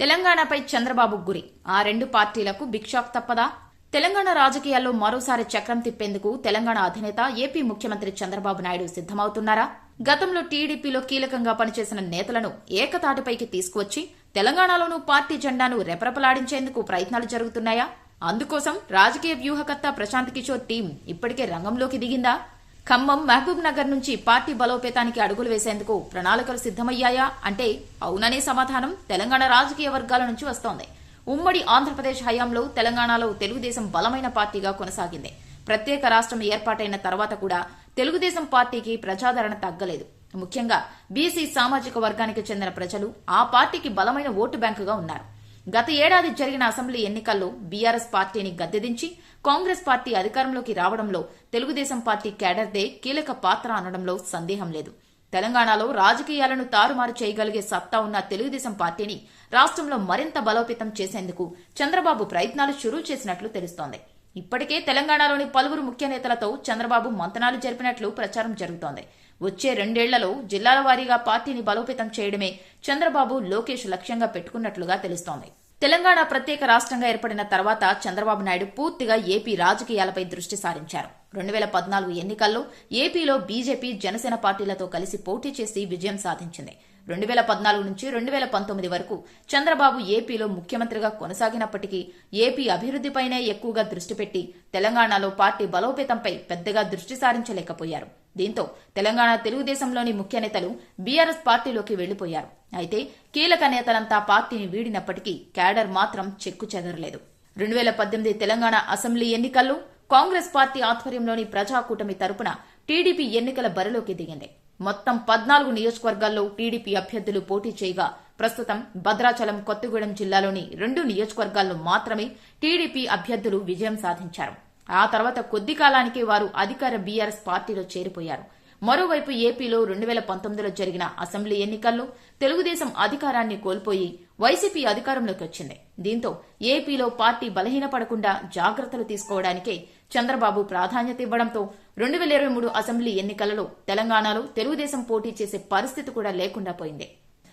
తెలంగాణపై చంద్రబాబు గురి. ఆ రెండు పార్టీలకు బిక్షాక్ తప్పదా? తెలంగాణ రాజకీయాల్లో మరోసారి చక్రం తిప్పేందుకు తెలంగాణ అధినేత ఏపీ ముఖ్యమంత్రి చంద్రబాబు నాయుడు సిద్దమవుతున్నారా గతంలో టీడీపీలో కీలకంగా పనిచేసిన నేతలను ఏకతాటిపైకి తీసుకువచ్చి తెలంగాణలోనూ పార్టీ జెండాను రెపరెపలాడించేందుకు ప్రయత్నాలు జరుగుతున్నాయా? అందుకోసం రాజకీయ వ్యూహకర్త ప్రశాంత్ కిషోర్ టీం ఇప్పటికే రంగంలోకి దిగిందా? ఖమ్మం మహబూబ్ నగర్ నుంచి పార్టీ బలోపేతానికి అడుగులు వేసేందుకు ప్రణాళికలు సిద్దమయ్యాయా అంటే అవుననే సమాధానం తెలంగాణ రాజకీయ వర్గాల నుంచి వస్తోంది. ఉమ్మడి ఆంధ్రప్రదేశ్ హయాంలో తెలంగాణలో తెలుగుదేశం బలమైన పార్టీగా కొనసాగింది. ప్రత్యేక రాష్ట్రం ఏర్పాటైన తర్వాత కూడా తెలుగుదేశం పార్టీకి ప్రజాదరణ తగ్గలేదు. ముఖ్యంగా బీసీ సామాజిక వర్గానికి చెందిన ప్రజలు ఆ పార్టీకి బలమైన ఓటు బ్యాంకుగా ఉన్నారు. గత ఏడాది జరిగిన అసెంబ్లీ ఎన్నికల్లో బీఆర్ఎస్ పార్టీని గద్దెదించి కాంగ్రెస్ పార్టీ అధికారంలోకి రావడంలో తెలుగుదేశం పార్టీ కేడర్దే కీలక పాత్ర అనడంలో సందేహం లేదు. తెలంగాణలో రాజకీయాలను తారుమారు చేయగలిగే సత్తా ఉన్న తెలుగుదేశం పార్టీని రాష్ట్రంలో మరింత బలోపేతం చేసేందుకు చంద్రబాబు ప్రయత్నాలు షురూ చేసినట్లు తెలుస్తోంది. ఇప్పటికే తెలంగాణలోని పలువురు ముఖ్య నేతలతో చంద్రబాబు మంతనాలు జరిపినట్లు ప్రచారం జరుగుతోంది. వచ్చే రెండేళ్ళలో జిల్లాల వారీగా పార్టీని బలోపేతం చేయడమే చంద్రబాబు లోకేష్ లక్ష్యంగా పెట్టుకున్నట్లుగా తెలుస్తోంది. తెలంగాణ ప్రత్యేక రాష్ట్రంగా ఏర్పడిన తర్వాత చంద్రబాబు నాయుడు పూర్తిగా ఏపీ రాజకీయాలపై దృష్టి సారించారు. రెండు వేల పద్నాలుగు ఎన్నికల్లో ఏపీలో బీజేపీ జనసేన పార్టీలతో కలిసి పోటీ చేసి విజయం సాధించింది. రెండు వేల పద్నాలుగు నుంచి రెండు వేల పంతొమ్మిది వరకు చంద్రబాబు ఏపీలో ముఖ్యమంత్రిగా కొనసాగినప్పటికీ ఏపీ అభివృద్దిపైనే ఎక్కువగా దృష్టి పెట్టి తెలంగాణలో పార్టీ బలోపేతంపై పెద్దగా దృష్టి సారించలేకపోయారు. దీంతో తెలంగాణ తెలుగుదేశంలోని ముఖ్య నేతలు బీఆర్ఎస్ పార్టీలోకి వెళ్ళిపోయారు అయితే కీలక నేతలంతా పార్టీని వీడినప్పటికీ క్యాడర్ మాత్రం చెక్కు చెదరలేదు. రెండు వేల పద్దెనిమిది తెలంగాణ అసెంబ్లీ ఎన్నికల్లో కాంగ్రెస్ పార్టీ ఆధ్వర్యంలోని ప్రజాకూటమి తరపున టీడీపీ ఎన్నికల బరిలోకి దిగింది. మొత్తం పద్నాలుగు నియోజకవర్గాల్లో టీడీపీ అభ్యర్థులు పోటీ చేయగా ప్రస్తుతం భద్రాచలం కొత్తగూడెం జిల్లాలోని రెండు నియోజకవర్గాల్లో మాత్రమే టీడీపీ అభ్యర్థులు విజయం సాధించారు. ఆ తర్వాత కొద్ది కాలానికి వారు అధికార బీఆర్ఎస్ పార్టీలో చేరిపోయారు. మరోవైపు ఏపీలో రెండు వేల పంతొమ్మిదిలో జరిగిన అసెంబ్లీ ఎన్నికల్లో తెలుగుదేశం అధికారాన్ని కోల్పోయి వైసీపీ అధికారంలోకి వచ్చింది. దీంతో ఏపీలో పార్టీ బలహీనపడకుండా జాగ్రత్తలు తీసుకోవడానికే చంద్రబాబు ప్రాధాన్యత ఇవ్వడంతో రెండు వేల ఇరవై మూడు అసెంబ్లీ ఎన్నికలలో తెలంగాణలో తెలుగుదేశం పోటీ చేసే పరిస్థితి కూడా లేకుండా పోయింది.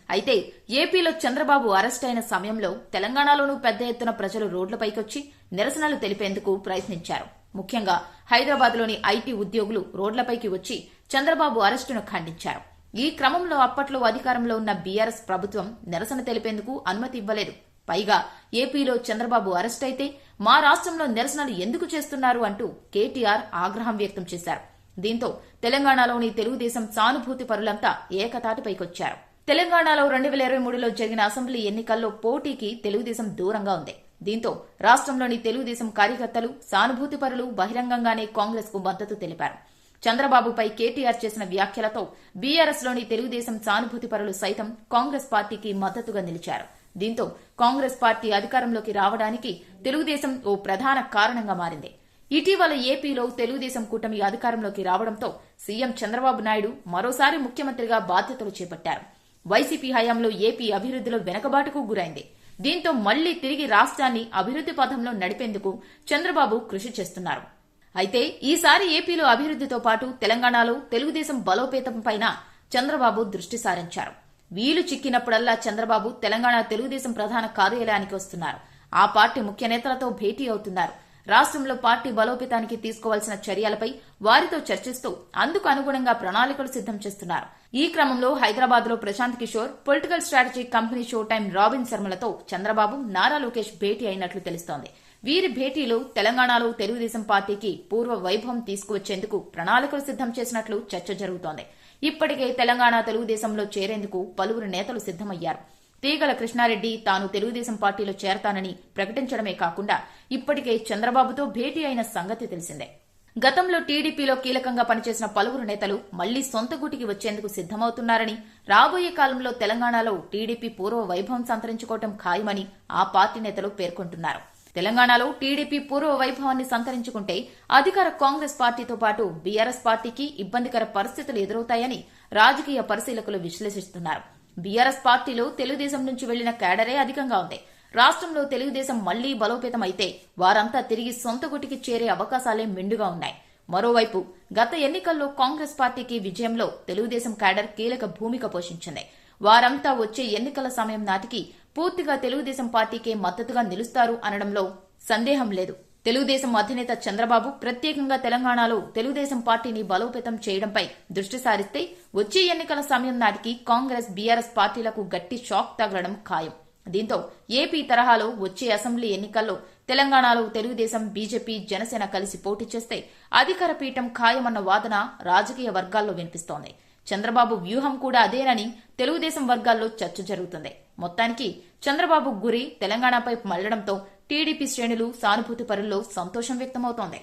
అయితే ఏపీలో చంద్రబాబు అరెస్ట్ అయిన సమయంలో తెలంగాణలోనూ పెద్ద ఎత్తున ప్రజలు రోడ్లపైకొచ్చి నిరసనలు తెలిపేందుకు ప్రయత్నించారు. ముఖ్యంగా హైదరాబాద్లోని ఐటీ ఉద్యోగులు రోడ్లపైకి వచ్చి చంద్రబాబు అరెస్టును ఖండించారు. ఈ క్రమంలో అప్పట్లో అధికారంలో ఉన్న బీఆర్ఎస్ ప్రభుత్వం నిరసన తెలిపేందుకు అనుమతి ఇవ్వలేదు. పైగా ఏపీలో చంద్రబాబు అరెస్ట్ అయితే మా రాష్ట్రంలో నిరసనలు ఎందుకు చేస్తున్నారు అంటూ కేటీఆర్ ఆగ్రహం వ్యక్తం చేశారు. దీంతో తెలంగాణలోని తెలుగుదేశం సానుభూతి పరులంతా ఏకతాటిపైకొచ్చారు తెలంగాణలో రెండు వేల ఇరవై మూడులో జరిగిన అసెంబ్లీ ఎన్నికల్లో పోటీకి తెలుగుదేశం దూరంగా ఉంది. దీంతో రాష్ట్రంలోని తెలుగుదేశం కార్యకర్తలు సానుభూతిపరులు బహిరంగంగానే కాంగ్రెస్కు మద్దతు తెలిపారు. చంద్రబాబుపై కేటీఆర్ చేసిన వ్యాఖ్యలతో బీఆర్ఎస్లోని తెలుగుదేశం సానుభూతిపరులు సైతం కాంగ్రెస్ పార్టీకి మద్దతుగా నిలిచారు. దీంతో కాంగ్రెస్ పార్టీ అధికారంలోకి రావడానికి తెలుగుదేశం ఓ ప్రధాన కారణంగా మారింది. ఇటీవల ఏపీలో తెలుగుదేశం కూటమి అధికారంలోకి రావడంతో సీఎం చంద్రబాబు నాయుడు మరోసారి ముఖ్యమంత్రిగా బాధ్యతలు చేపట్టారు. వైసీపీ హయాంలో ఏపీ అభివృద్దిలో వెనకబాటుకు గురైంది. దీంతో మళ్ళీ తిరిగి రాష్ట్రాన్ని అభివృద్ది పథంలో నడిపేందుకు చంద్రబాబు కృషి చేస్తున్నారు. అయితే ఈసారి ఏపీలో అభివృద్దితో పాటు తెలంగాణలో తెలుగుదేశం బలోపేతంపైన చంద్రబాబు దృష్టి సారించారు. వీలు చిక్కినప్పుడల్లా చంద్రబాబు తెలంగాణ తెలుగుదేశం ప్రధాన కార్యాలయానికి వస్తున్నారు. ఆ పార్టీ ముఖ్య నేతలతో భేటీ అవుతున్నారు. రాష్ట్రంలో పార్టీ బలోపేతానికి తీసుకోవాల్సిన చర్యలపై వారితో చర్చిస్తూ అందుకు అనుగుణంగా ప్రణాళికలు సిద్దం చేస్తున్నారు. ఈ క్రమంలో హైదరాబాద్లో Prashant Kishor political strategy company show time Robin శర్మలతో Chandrababu Nara Lokesh భేటీ అయినట్లు తెలుస్తోంది. వీరి భేటీలో తెలంగాణలో తెలుగుదేశం పార్టీకి పూర్వ వైభవం తీసుకువచ్చేందుకు ప్రణాళికలు సిద్దం చేసినట్లు చర్చ జరుగుతోంది. ఇప్పటికే తెలంగాణ తెలుగుదేశంలో చేరేందుకు పలువురు నేతలు సిద్దమయ్యారు తీగల కృష్ణారెడ్డి తాను తెలుగుదేశం పార్టీలో చేరతానని ప్రకటించడమే కాకుండా ఇప్పటికే చంద్రబాబుతో భేటీ అయిన సంగతి తెలిసిందే. గతంలో టీడీపీలో కీలకంగా పనిచేసిన పలువురు నేతలు మళ్ళీ సొంత గూటికి వచ్చేందుకు సిద్దమవుతున్నారని రాబోయే కాలంలో తెలంగాణలో టీడీపీ పూర్వ వైభవం సంతరించుకోవటం ఖాయమని ఆ పార్టీ నేతలు పేర్కొంటున్నారు. తెలంగాణలో టీడీపీ పూర్వ వైభవాన్ని సంతరించుకుంటే అధికార కాంగ్రెస్ పార్టీతో పాటు బీఆర్ఎస్ పార్టీకి ఇబ్బందికర పరిస్థితులు ఎదురవుతాయని రాజకీయ పరిశీలకులు విశ్లేషిస్తున్నారు. బీఆర్ఎస్ పార్టీలో తెలుగుదేశం నుంచి వెళ్ళిన కేడరే అధికంగా ఉంది. రాష్ట్రంలో తెలుగుదేశం మళ్ళీ బలోపేతం అయితే వారంతా తిరిగి సొంత గుటికి చేరే అవకాశాలే మెండుగా ఉన్నాయి. మరోవైపు గత ఎన్నికల్లో కాంగ్రెస్ పార్టీకి విజయంలో తెలుగుదేశం క్యాడర్ కీలక భూమిక పోషించింది. వారంతా వచ్చే ఎన్నికల సమయం నాటికి పూర్తిగా తెలుగుదేశం పార్టీకే మద్దతుగా నిలుస్తారు అనడంలో సందేహం లేదు. తెలుగుదేశం అధినేత చంద్రబాబు ప్రత్యేకంగా తెలంగాణలో తెలుగుదేశం పార్టీని బలోపేతం చేయడంపై దృష్టి సారిస్తే వచ్చే ఎన్నికల సమయం నాటికి కాంగ్రెస్ బీఆర్ఎస్ పార్టీలకు గట్టి షాక్ తగలడం ఖాయం. దీంతో ఏపీ తరహాలో వచ్చే అసెంబ్లీ ఎన్నికల్లో తెలంగాణలో తెలుగుదేశం బీజేపీ జనసేన కలిసి పోటీ చేస్తే అధికార పీఠం ఖాయమన్న వాదన రాజకీయ వర్గాల్లో వినిపిస్తోంది. చంద్రబాబు వ్యూహం కూడా అదేనని తెలుగుదేశం వర్గాల్లో చర్చ జరుగుతుంది. మొత్తానికి చంద్రబాబు గురి తెలంగాణపై మళ్ళడంతో టీడీపీ శ్రేణులు సానుభూతి పరుల్లో సంతోషం వ్యక్తమవుతోంది.